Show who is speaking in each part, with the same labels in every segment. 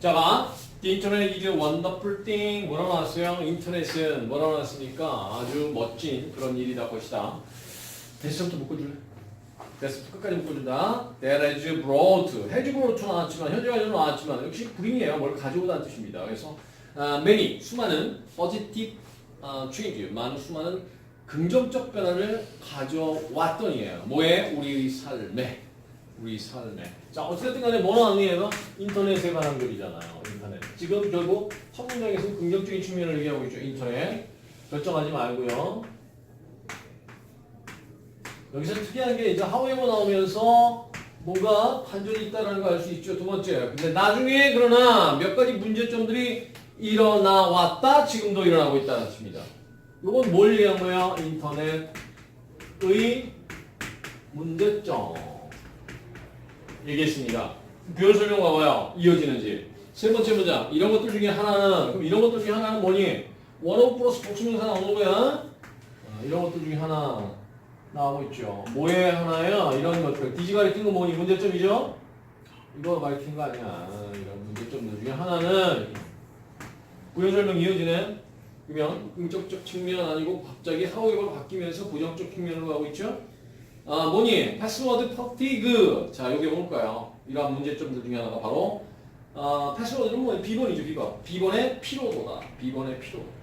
Speaker 1: 자, 봐. The internet is a wonderful thing. 뭐라 나왔어요? 인터넷은 뭐라 나왔습니까? 아주 멋진 그런 일이다 것이다. 대시부터 묶어줄래? 대시부터 끝까지 묶어준다. That has brought. has brought 나왔지만, 현재까지는 나왔지만, 역시 bring이에요. 뭘 가져오다는 뜻입니다. 그래서, 아, many, 수많은 positive 아, change, 많은 수많은 긍정적 변화를 가져왔더니에요. 뭐에? 우리 삶에. 우리 삶에. 자, 어쨌든 간에 뭐 나오니 얘가? 인터넷에 관한 글이잖아요. 인터넷. 지금 결국 첫 문장에서 긍정적인 측면을 얘기하고 있죠. 인터넷. 결정하지 말고요. 여기서 특이한 게 이제 하우에버 나오면서 뭔가 반전이 있다는 걸 알 수 있죠. 두 번째. 근데 나중에 그러나 몇 가지 문제점들이 일어나 왔다. 지금도 일어나고 있다는 뜻입니다. 이건 뭘 얘기한 거야? 인터넷의 문제점. 얘기했습니다. 교열 설명 봐봐요. 이어지는지. 세 번째 문장. 이런 것들 중에 하나는, 그럼 이런 것들 중에 하나는 뭐니? 원어 플러스 복수명사 나오는 거야. 어, 이런 것들 중에 하나 나오고 있죠. 뭐에 하나야? 이런 것들. 디지 가리킨 거 뭐니? 문제점이죠? 이거 가리킨 거 아니야. 이런 문제점들 중에 하나는 구현 설명 이어지네. 그러면 긍정적 측면 아니고 갑자기 하우에버로 바뀌면서 부정적 측면으로 가고 있죠? 아, 뭐니? 패스워드 퍼티그. 자, 요게 뭘까요? 이러한 문제점들 중에 하나가 바로 아, 패스워드는 뭐 비번이죠, 비번. 비번의 피로도다. 비번의 피로도.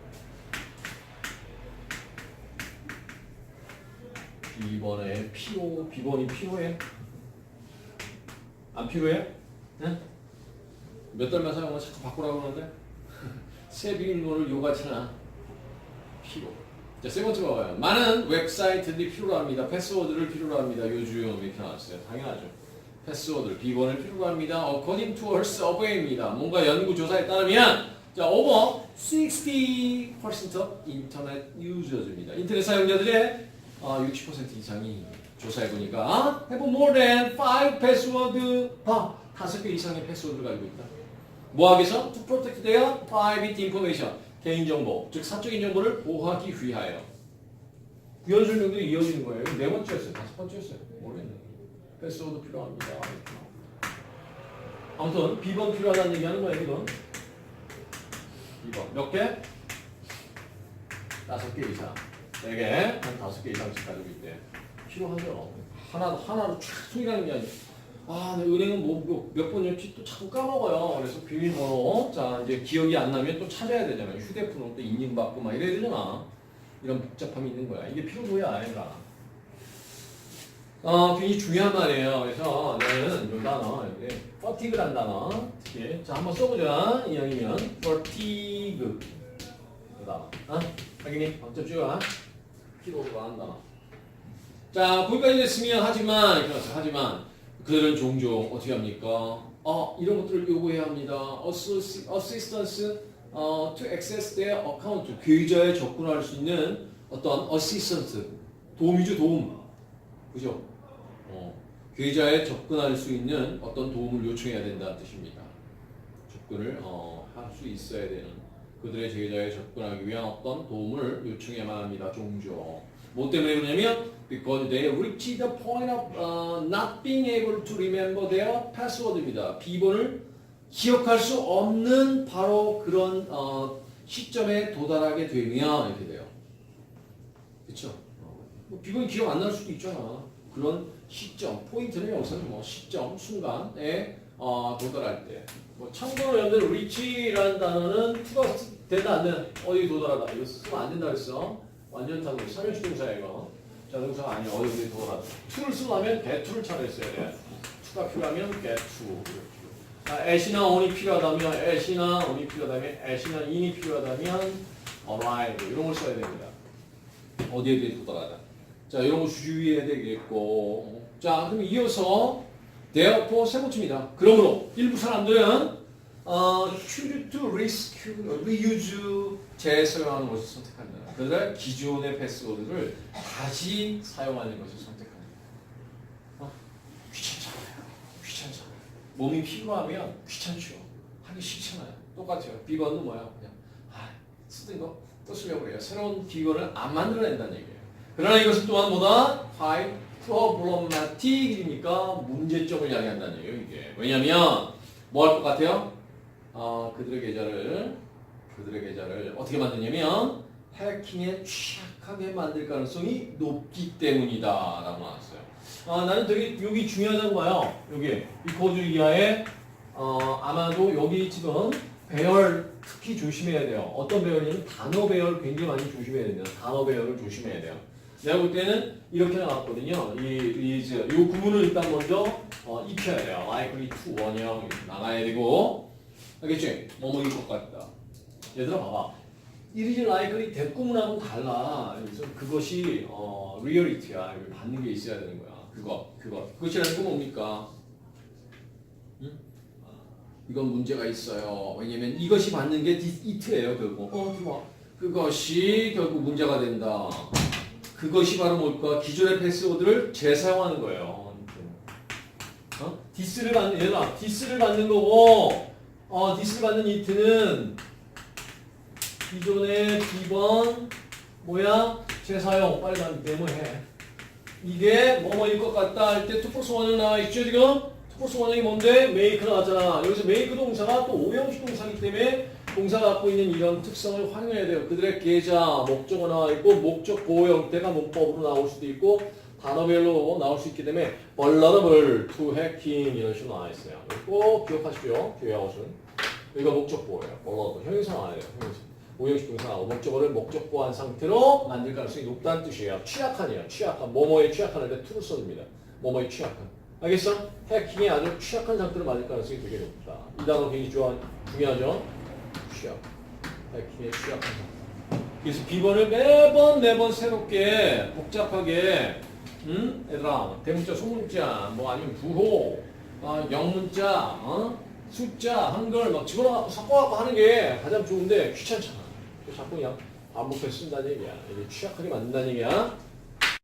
Speaker 1: 비번의 피로, 비번이 필요해? 안 필요해? 응? 몇 달만 사용하면 자꾸 바꾸라고 하는데? 새 비밀번호를 요구하잖아. 필요. 자, 세 번째 봐봐요. 많은 웹사이트들이 필요로 합니다. 패스워드를 필요로 합니다. 요즘 이렇게 나왔어요. 당연하죠. 패스워드를, 비번을 필요로 합니다. According to her survey입니다. 뭔가 연구조사에 따르면 자, over 60% of internet users입니다. 인터넷 사용자들의 어, 60% 이상이 조사해보니까 have more than 5 password 봐, 다섯 개 이상의 패스워드를 가지고 있다. 뭐하기 위해서? To protect their private information. 개인정보, 즉 사적인 정보를 보호하기 위하여. 유연 설명들이 이어지는 거예요. 네 번째였어요. 다섯 번째였어요. 모르겠네. 패스워드 필요합니다. 아무튼 비번 필요하다는 얘기하는 거예요. 이건. 비번 몇 개? 다섯 개 이상. 네 개, 한 다섯 개 이상씩 가지고 있대. 필요하죠. 하나 하나로 쫙 통일하는 게 아니고. 아, 네, 은행은 뭐 몇 번이었지 또 자꾸 까먹어요. 그래서 비밀번호, 자 이제 기억이 안 나면 또 찾아야 되잖아요. 휴대폰으로 또 인증받고 막 이래야 되잖아. 이런 복잡함이 있는 거야. 이게 필요도야, 얘가. 어, 굉장히 중요한 말이에요. 그래서 나는 이 단어, 이게 fatigue란 단어, 특히 자 한번 써보자. 이왕이면 fatigue. 그 단어, 어? 확인이 어쩜 쭉 피로가 한 단어. 자, 거기까지 됐으면 하지만, 그렇죠. 하지만 그들은 종종 어떻게 합니까? 어, 이런 것들을 요구해야 합니다. Assi- Assistance 어, to access their account. 계좌에 접근할 수 있는 어떤 assistance. 도움이죠, 도움. 그죠? 어, 계좌에 접근할 수 있는 어떤 도움을 요청해야 된다는 뜻입니다. 접근을 어, 할 수 있어야 되는 그들의 계좌에 접근하기 위한 어떤 도움을 요청해야만 합니다. 종종. 뭐 때문에 그러냐면 because they reach the point of uh, not being able to remember their password입니다. 비번을 기억할 수 없는 바로 그런 어, 시점에 도달하게 되면 이렇게 돼요. 그렇죠? 뭐 비번 기억 안 날 수도 있잖아. 그런 시점, 포인트는 여기서는 뭐 시점, 순간에 어, 도달할 때. 뭐 참고로 여러분들 reach라는 단어는 투가 된다 안 되나? 어디 도달하다. 이거 쓰면 안 된다 그랬어. 완전 단어, 사명주동사야 이거. 자동사가 아니야. 어디 어디 도달하다. to를 쓰려면 getto를 차려있어야 돼. 투가 필요하면 get to. 아, at이나 on이 필요하다면 at이나 on이 필요하다면 at이나 in이 필요하다면 arrive 이런 걸 써야 됩니다. 어디에 대해 도달하다. 자, 이런 거 주의해야 되겠고. 자, 그럼 이어서 therefore 세 번째입니다. 그러므로 일부 사람들은 어, to rescue, reuse 재사용하는 것을 선택한다. 그들의 기존의 패스워드를 다시 사용하는 것을 선택합니다. 어? 귀찮잖아요. 귀찮잖아요. 몸이 피곤하면 귀찮죠. 하기 싫잖아요. 똑같아요. 비번은 뭐야? 그냥 아, 쓰던 거 또 쓰려고 그래요. 새로운 비번을 안 만들어낸다는 얘기예요. 그러나 이것은 또한 뭐다? quite problematic이니까 문제점을 이야기한다는 얘기예요. 이게 왜냐하면 뭐 할 것 같아요? 어, 그들의 계좌를 그들의 계좌를 어떻게 만드냐면 해킹에 취약하게 만들 가능성이 높기 때문이다 라고 나왔어요. 아, 나는 되게 여기 중요하다고 봐요. 여기 이 코드 이하에 어, 아마도 여기 지금 배열 특히 조심해야 돼요. 어떤 배열이냐면 단어 배열 굉장히 많이 조심해야 됩니다. 단어 배열을 조심해야 돼요. 내가 볼 때는 이렇게 나왔거든요. 이 is 이 구문을 일단 먼저 어, 익혀야 돼요. likely to 원형 나가야 되고 알겠지? 뭐뭐일 것 같다. 얘들아 봐봐. It is likely 대구문하고는 달라. 그래서 그것이 어, reality야. 받는 게 있어야 되는 거야. 그거 그거 그것이라는 건 뭡니까? 응? 이건 문제가 있어요. 왜냐면 이것이 받는 게 it예요 결국. 어 좋아. 그것이 결국 문제가 된다. 그것이 바로 뭘까? 기존의 패스워드를 재사용하는 거예요. 어? 디스를 받는 얘들아, 디스를 받는 거고, 어, 디스를 받는 이트는 기존의 비번 뭐야? 재사용 빨리 난 메모해. 이게 뭐뭐일 것 같다 할 때 투포스 원형 나와 있죠 지금? 투포스 원형이 뭔데? 메이크 나왔잖아. 여기서 메이크 동사가 또 오형식 동사기 때문에 동사가 갖고 있는 이런 특성을 활용해야 돼요. 그들의 계좌, 목적어 나와 있고 목적 보호 형태가 문법으로 나올 수도 있고 단어별로 나올 수 있기 때문에 vulnerable to hacking 이런 식으로 나와 있어요. 꼭 기억하십시오. 교양옷은. 여기가 목적 보호예요. vulnerable. 형용사 나와야 돼요. 형용사. 오형식 동사 나오고 목적어를 목적 보호한 상태로 만들 가능성이 높다는 뜻이에요. 취약한이에요. 취약한. 뭐뭐에 취약한을 때 to를 써줍니다. 뭐뭐에 취약한. 알겠어? 해킹에 아주 취약한 상태로 만들 가능성이 되게 높다. 이 단어 굉장히 중요하죠? 취약. 해킹에 취약한 상태. 그래서 비번을 매번 매번 새롭게 복잡하게 응? 얘들아 대문자 소문자 뭐 아니면 부호 아, 영문자 어? 숫자 한글 막 집어넣고 섞어갖고 하는 게 가장 좋은데 귀찮잖아 자꾸 그냥 반복해서 쓴다는 얘기야. 이게 취약하게 만든다는 얘기야